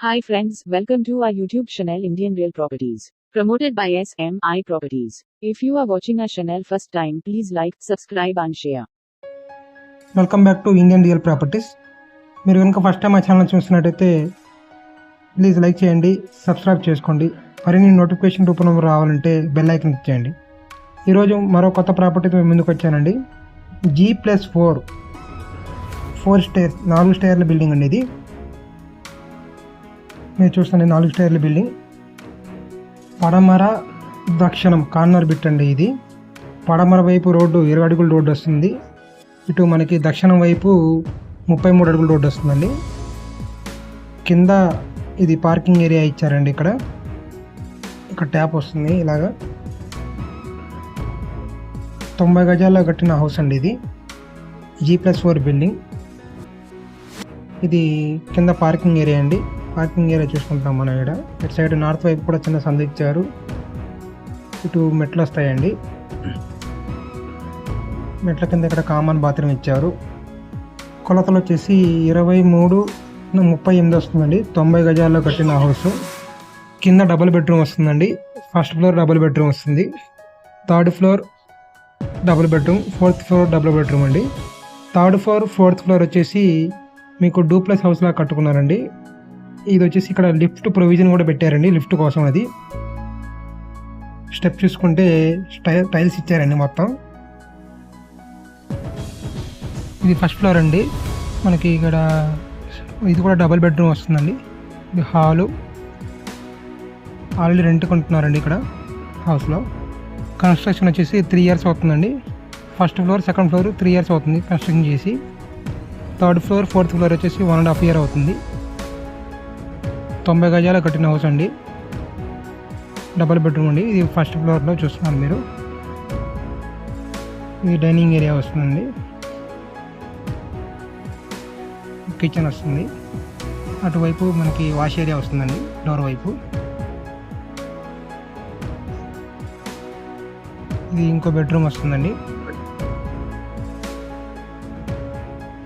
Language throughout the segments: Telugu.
Hi friends, welcome to our YouTube channel Indian Real Properties. Promoted by SMI Properties. If you are watching our channel first time, please like, subscribe and share. Welcome back to Indian real properties మీరు కనుక ఫస్ట్ టైం మా ఛానల్ చూస్తున్నట్టయితే ప్లీజ్ లైక్ చేయండి సబ్స్క్రైబ్ చేసుకోండి మరిన్ని నోటిఫికేషన్ రూపంలో రావాలంటే బెల్ ఐకన్ ఇచ్చేయండి ఈరోజు మరో కొత్త ప్రాపర్టీతో మేము ముందుకు వచ్చానండి G plus four four stair నాలుగు స్టేర్ల బిల్డింగ్ అండి ఇది మీరు చూస్తుంది నాలుగు స్టైర్ల బిల్డింగ్. పడమర దక్షిణం కార్నర్ బిట్ అండి ఇది. పడమర వైపు రోడ్డు ఇరవై అడుగుల రోడ్డు వస్తుంది. ఇటు మనకి దక్షిణం వైపు ముప్పై మూడు అడుగుల రోడ్డు వస్తుందండి. కింద ఇది పార్కింగ్ ఏరియా ఇచ్చారండి ఇక్కడ. ఇక్కడ ట్యాప్ వస్తుంది ఇలాగా. తొంభై గజాల్లో కట్టిన హౌస్ అండి ఇది. G plus four building. ఇది కింద పార్కింగ్ ఏరియా అండి. పార్కింగ్ ఏరియా చూసుకుంటాం మనం ఇక్కడ. ఇటు సైడ్ నార్త్ వైపు కూడా చిన్న సందు ఇచ్చారు. ఇటు మెట్లు వస్తాయండి. మెట్ల కింద ఇక్కడ కామన్ బాత్రూమ్ ఇచ్చారు. కొలతలు వచ్చేసి ఇరవై మూడు ముప్పై ఎనిమిది వస్తుందండి. తొంభై గజాల్లో కట్టిన హౌస్. కింద డబుల్ బెడ్రూమ్ వస్తుందండి. ఫస్ట్ ఫ్లోర్ డబుల్ బెడ్రూమ్ వస్తుంది. Third floor double bedroom fourth floor double bedroom అండి. థర్డ్ ఫ్లోర్ ఫోర్త్ ఫ్లోర్ వచ్చేసి మీకు డూప్లెస్ హౌస్ లాగా కట్టుకున్నారండి. ఇది వచ్చేసి ఇక్కడ లిఫ్ట్ ప్రొవిజన్ కూడా పెట్టారండి లిఫ్ట్ కోసం అది. స్టెప్ చూసుకుంటే టైల్స్ ఇచ్చారండి మొత్తం. ఇది ఫస్ట్ ఫ్లోర్ అండి. మనకి ఇక్కడ ఇది కూడా డబుల్ బెడ్రూమ్ వస్తుందండి. ఇది హాలు. ఆల్రెడీ రెంట్ కొంటున్నారండి ఇక్కడ హౌస్లో. కన్స్ట్రక్షన్ వచ్చేసి త్రీ ఇయర్స్ అవుతుందండి. First floor second floor three years అవుతుంది కన్స్ట్రక్షన్ చేసి. థర్డ్ ఫ్లోర్ ఫోర్త్ ఫ్లోర్ వచ్చేసి వన్ అండ్ హాఫ్ ఇయర్ అవుతుంది. తొంభై గజాల కట్టిన హౌస్ అండి. డబల్ బెడ్రూమ్ అండి. ఇది ఫస్ట్ ఫ్లోర్లో చూస్తున్నారు మీరు. ఇది డైనింగ్ ఏరియా వస్తుందండి. కిచెన్ వస్తుంది. అటువైపు మనకి వాష్ ఏరియా వస్తుందండి. డోర్ వైపు. ఇది ఇంకో బెడ్రూమ్ వస్తుందండి.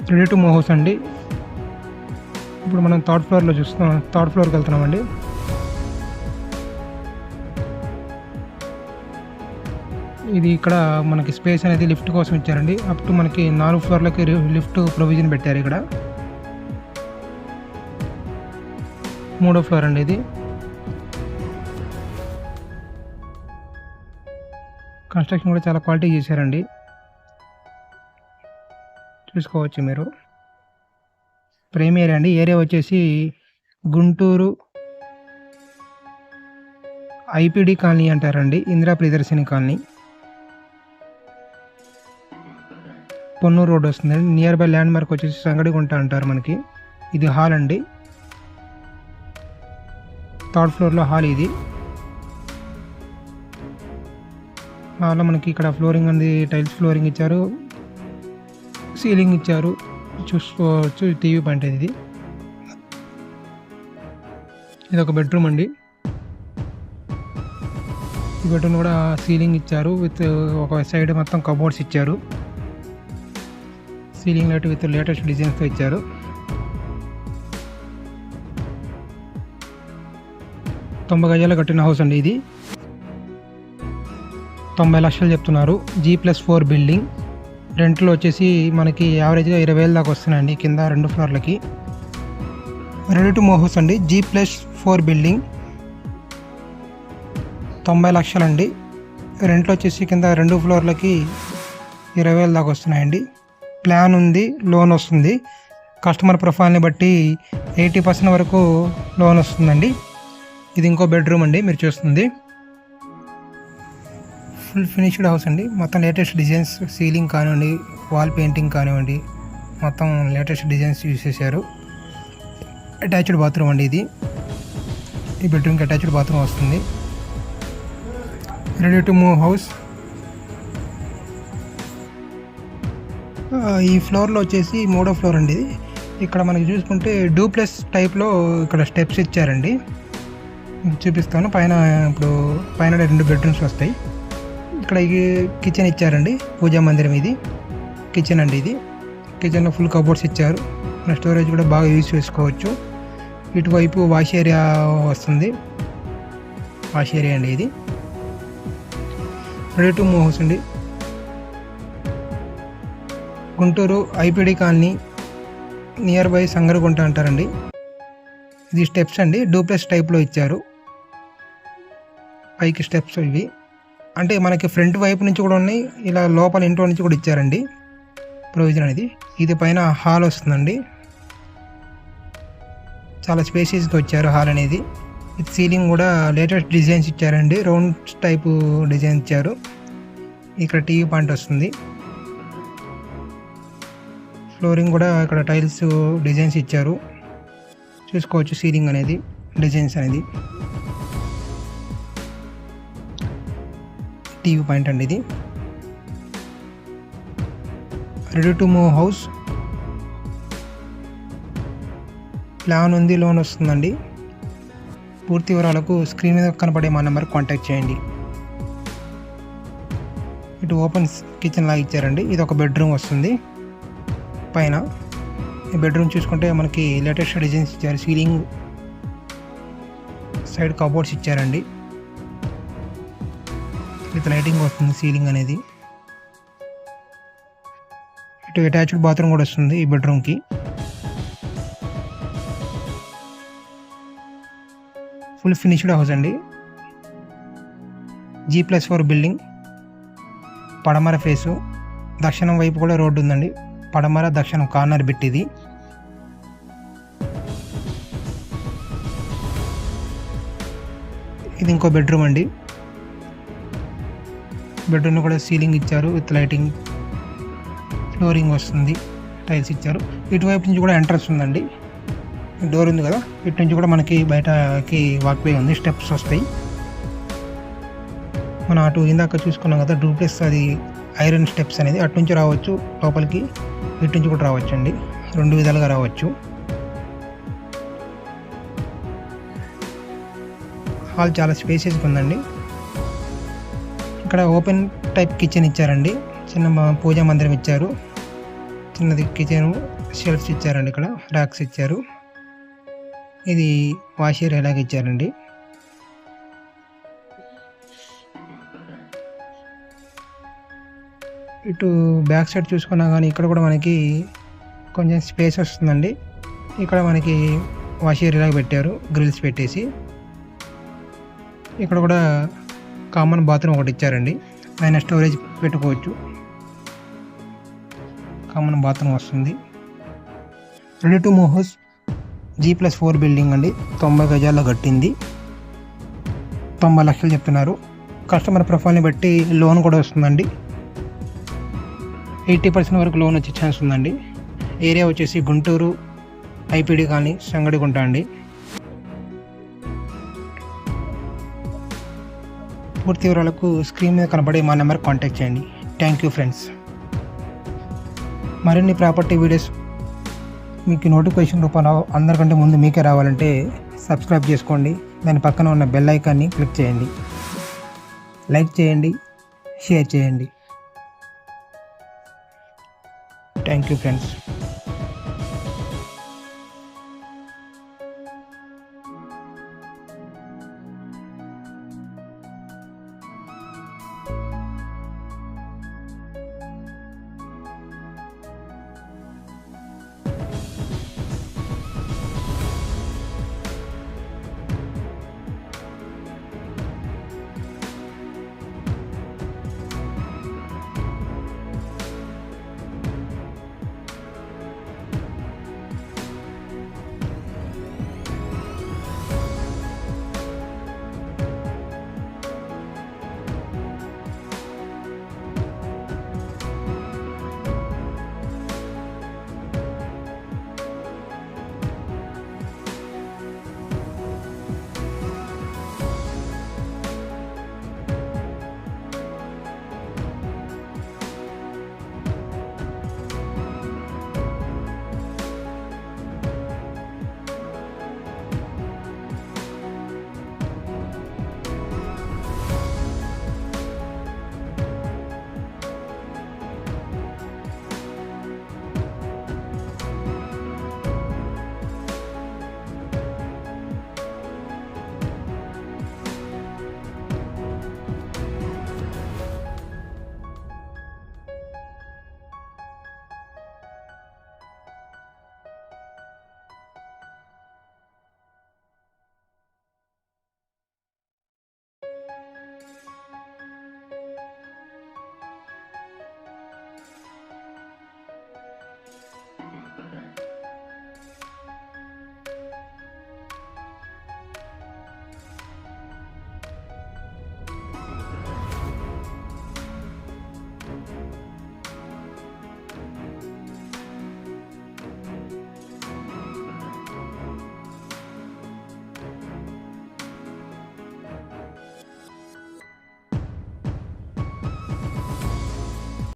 త్రీ టు మో హౌస్ అండి. ఇప్పుడు మనం థర్డ్ ఫ్లోర్లో చూస్తున్నాం థర్డ్ ఫ్లోర్కి వెళ్తున్నామండి. ఇది ఇక్కడ మనకి స్పేస్ అనేది లిఫ్ట్ కోసం ఇచ్చారండి. అప్ టు మనకి నాలుగు ఫ్లోర్లకి లిఫ్ట్ ప్రొవిజన్ పెట్టారు ఇక్కడ. మూడో ఫ్లోర్ అండి ఇది. కన్స్ట్రక్షన్ కూడా చాలా క్వాలిటీ చేశారండి. చూసుకోవచ్చు మీరు. ప్రేమ్ ఏరియా అండి. ఏరియా వచ్చేసి గుంటూరు ఐపీడీ కాలనీ అంటారండి. ఇందిరా ప్రియదర్శిని కాలనీ. పొన్నూరు రోడ్ వస్తుందండి నియర్ బై ల్యాండ్ మార్క్ వచ్చేసి సంగడిగుంట అంటారు మనకి. ఇది హాల్ అండి. థర్డ్ ఫ్లోర్లో హాల్ ఇది. హాల్లో మనకి ఇక్కడ ఫ్లోరింగ్ అనేది టైల్స్ ఫ్లోరింగ్ ఇచ్చారు. సీలింగ్ ఇచ్చారు. చూసుకోవచ్చు టీవీ పాయింట్ ఇది. ఇది ఒక బెడ్రూమ్ అండి. ఈ బెడ్రూమ్ కూడా సీలింగ్ ఇచ్చారు విత్ ఒక సైడ్ మొత్తం కబోర్డ్స్ ఇచ్చారు. సీలింగ్ లైట్ విత్ లేటెస్ట్ డిజైన్స్తో ఇచ్చారు. తొంభై గజాలు కట్టిన హౌస్ అండి ఇది. తొంభై లక్షలు చెప్తున్నారు. జీ ప్లస్ ఫోర్ బిల్డింగ్ రెంట్లో వచ్చేసి మనకి యావరేజ్గా ఇరవై వేల దాకా వస్తున్నాయండి కింద రెండు ఫ్లోర్లకి. రెడీ టు మూవ్ హౌస్ అండి. జీ ప్లస్ ఫోర్ బిల్డింగ్ తొంభై లక్షలండి. రెంట్లో వచ్చేసి కింద రెండు ఫ్లోర్లకి ఇరవై వేల దాకా వస్తున్నాయండి. ప్లాన్ ఉంది లోన్ వస్తుంది. కస్టమర్ ప్రొఫైల్ని బట్టి ఎయిటీ పర్సెంట్ వరకు లోన్ వస్తుందండి. ఇది ఇంకో బెడ్రూమ్ అండి మీరు చూస్తుంది. ఫుల్ ఫినిష్డ్ హౌస్ అండి. మొత్తం లేటెస్ట్ డిజైన్స్ సీలింగ్ కానివ్వండి వాల్ పెయింటింగ్ కానివ్వండి మొత్తం లేటెస్ట్ డిజైన్స్ యూస్ చేశారు. అటాచ్డ్ బాత్రూమ్ అండి ఇది. ఈ బెడ్రూమ్కి అటాచ్డ్ బాత్రూమ్ వస్తుంది. రెడీ టు మూవ్ హౌస్ ఈ ఫ్లోర్లో వచ్చేసి మూడో ఫ్లోర్ అండి. ఇది ఇక్కడ మనకి చూసుకుంటే డూప్లెస్ టైప్లో ఇక్కడ స్టెప్స్ ఇచ్చారండి. చూపిస్తాను. పైన ఇప్పుడు పైన రెండు బెడ్రూమ్స్ వస్తాయి. ఇక్కడ కిచెన్ ఇచ్చారండి. పూజా మందిరం ఇది. కిచెన్ అండి ఇది. కిచెన్లో ఫుల్ కబోర్డ్స్ ఇచ్చారు. మన స్టోరేజ్ కూడా బాగా యూజ్ చేసుకోవచ్చు. ఇటువైపు వాష్ ఏరియా వస్తుంది. వాష్ ఏరియా అండి ఇది. రెడీ టు మూవ్ హౌస్ అండి. Guntur IPD colony near by Sangaragunta అంటారండి. ఇది స్టెప్స్ అండి. డూప్లెక్స్ టైప్లో ఇచ్చారు. పైకి స్టెప్స్ ఇవి. అంటే మనకి ఫ్రంట్ వైపు నుంచి కూడా ఉన్నాయి ఇలా లోపల ఇంట్లో నుంచి కూడా ఇచ్చారండి ప్రొవిజన్ అనేది. ఇది పైన హాల్ వస్తుందండి. చాలా స్పేసియస్గా వచ్చారు హాల్ అనేది. విత్ సీలింగ్ కూడా లేటెస్ట్ డిజైన్స్ ఇచ్చారండి రౌండ్ టైపు డిజైన్ ఇచ్చారు. ఇక్కడ టీవీ పాయింట్ వస్తుంది. ఫ్లోరింగ్ కూడా ఇక్కడ టైల్స్ డిజైన్స్ ఇచ్చారు. చూసుకోవచ్చు సీలింగ్ అనేది డిజైన్స్ అనేది. టీవీ పాయింట్ అండి ఇది. Ready to move house. Plan ఉంది లోన్ వస్తుందండి. పూర్తి వివరాలకు స్క్రీన్ మీద కనపడే మా నెంబర్ కాంటాక్ట్ చేయండి. ఇటు ఓపెన్ కిచెన్ లాగా ఇచ్చారండి. ఇది ఒక బెడ్రూమ్ వస్తుంది. పైన ఈ బెడ్రూమ్ చూసుకుంటే మనకి లేటెస్ట్ డిజైన్స్ ఇచ్చారు. సీలింగ్ సైడ్ కబోర్డ్స్ ఇచ్చారండి. విత్ లైటింగ్ వస్తుంది సీలింగ్ అనేది. ఇటు అటాచ్డ్ బాత్రూమ్ కూడా వస్తుంది ఈ బెడ్రూమ్కి. ఫుల్ ఫినిష్డ్ హౌస్ అండి. జీ ప్లస్ ఫోర్ బిల్డింగ్ పడమర ఫేసు. దక్షిణం వైపు కూడా రోడ్డు ఉందండి. పడమర దక్షిణం కార్నర్ బిట్ ఇది. ఇది ఇంకో బెడ్రూమ్ అండి. బెడ్రూమ్ కూడా సీలింగ్ ఇచ్చారు విత్ లైటింగ్. ఫ్లోరింగ్ వస్తుంది టైల్స్ ఇచ్చారు. ఇటువైపు నుంచి కూడా ఎంట్రన్స్ ఉందండి. డోర్ ఉంది కదా ఇటు నుంచి కూడా మనకి బయటకి వాక్వే ఉంది స్టెప్స్ వస్తాయి. మనం అటు ఇందాక చూసుకున్నాం కదా డూప్లెక్స్ అది ఐరన్ స్టెప్స్ అనేది. అటు నుంచి రావచ్చు లోపలికి ఇటు నుంచి కూడా రావచ్చు అండి రెండు విధాలుగా రావచ్చు. హాల్ చాలా స్పేసెస్గా ఉందండి. ఇక్కడ ఓపెన్ టైప్ కిచెన్ ఇచ్చారండి. చిన్న పూజా మందిరం ఇచ్చారు. చిన్నది కిచెన్ షెల్ఫ్స్ ఇచ్చారండి ఇక్కడ ర్యాక్స్ ఇచ్చారు. ఇది వాష్ ఏరియా లాగా ఇచ్చారండి? ఇటు బ్యాక్ సైడ్ చూసుకున్నా కానీ ఇక్కడ కూడా మనకి కొంచెం స్పేస్ వస్తుందండి. ఇక్కడ మనకి వాష్ ఏరియాలాగా పెట్టారు గ్రిల్స్ పెట్టేసి. ఇక్కడ కూడా కామన్ బాత్రూమ్ ఒకటి ఇచ్చారండి. పైన స్టోరేజ్ పెట్టుకోవచ్చు. కామన్ బాత్రూమ్ వస్తుంది. Ready to move house G plus four building అండి. తొంభై గజాల్లో కట్టింది. తొంభై లక్షలు చెప్తున్నారు. కస్టమర్ ప్రొఫైల్ని బట్టి లోన్ కూడా వస్తుందండి. ఎయిటీ పర్సెంట్ వరకు లోన్ వచ్చే ఛాన్స్ ఉందండి. ఏరియా వచ్చేసి గుంటూరు ఐపీడీ కానీ సంగడిగుంట అండి. పూర్తి వివరాలకు స్క్రీన్ మీద కనబడే మా నెంబర్ కాంటాక్ట్ చేయండి. థ్యాంక్ యూ ఫ్రెండ్స్ మరిన్ని ప్రాపర్టీ వీడియోస్ మీకు నోటిఫికేషన్ రూపంలో అందరికంటే ముందు మీకే రావాలంటే సబ్స్క్రైబ్ చేసుకోండి. దాని పక్కన ఉన్న బెల్ ఐకాన్ని క్లిక్ చేయండి. లైక్ చేయండి షేర్ చేయండి. Thank you friends